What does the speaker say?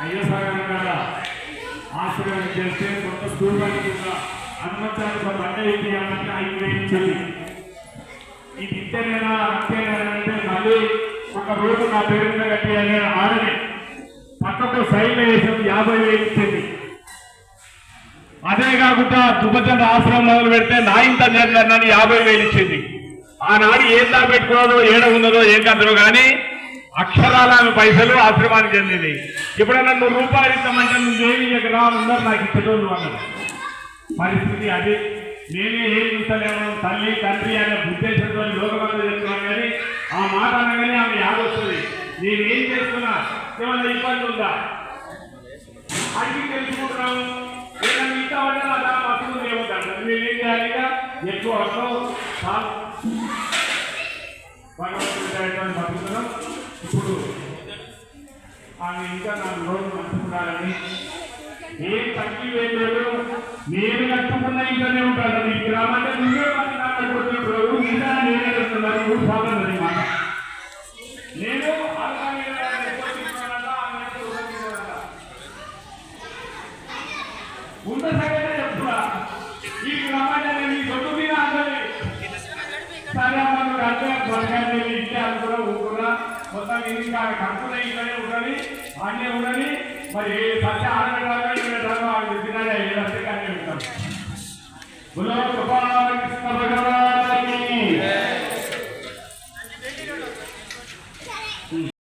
అయ్యసాగర్ గారు ఆశ్రయం చేస్తే కొత్త స్కూల్ వాళ్ళకి బండ ఇప్పించాలంటే ఐదు ఇది ఇంతేనా అంతేనా అంటే మళ్ళీ ఒక రోజు నా పేరు మీద కట్టి ఆడని పక్కకు సైన్ వేసిన యాభై వేలు ఇచ్చింది. అదే కాకుండా దుబ్బచంద్ర ఆశ్రమం మొదలు పెడితే నా ఇంత జర్నని యాభై వేలు ఇచ్చింది. ఆనాడు ఏం దాపెట్టుకున్నదో ఏడ ఉన్నదో ఏం కదరో కానీ అక్షరాల పైసలు ఆశ్రమానికి చెందింది ఎప్పుడైనా నువ్వు రూపాయలు ఇస్తామంటే నువ్వేమి ఇక్కడ ఉన్నారు నాకు ఇచ్చేటోళ్ళు అన్నారు. పరిస్థితి అది. నేనే ఏం చూస్తలేను తల్లి తండ్రి అనే ఉద్దేశంతో లోకమంతా చెప్తున్నాను కానీ ఆ మాట నేను ఏం చేస్తున్నా? ఏమన్నా ఇబ్బంది ఉందా? అడిగి తెలుసుకుంటున్నాము. ఏదైనా మిగతా అంటే నా దాని వస్తుంది ఏమవుతాడు మేము ఏం చేయాలి ఎక్కువ అర్థం భగవంతుడు భగవంతుడి ఇప్పుడు ఆమె ఇంకా నా లోన్ కట్టుకున్నారని ఏం తగ్గి వేయలేదు. నేను కట్టుకున్న ఇంట్లోనే ఉంటాను. ఈ గ్రామాన్ని నువ్వే మంది నాకు కట్టుకుంటున్నారు ఇంకా నేనే కట్టుకున్నారు మూడు ఉన్న సంగతే చెప్తున్నా ఈ గ్రామాన్ని మీ దొడ్డు మీద అందరి సరే అమ్మ నువ్వు అంటే త్వరగానే ఇంటి అనుకున్నా ఊరుకున్నా మొత్తం ఇంకా కనుక్కున్న ఇంట్లోనే ఉండని అన్నీ ఉండని మరి సత్య ఆడగడాలి తినాలి ఏ రస్తే కానీ ఉంటాం గులాబ్ కృష్ణ భగవాన్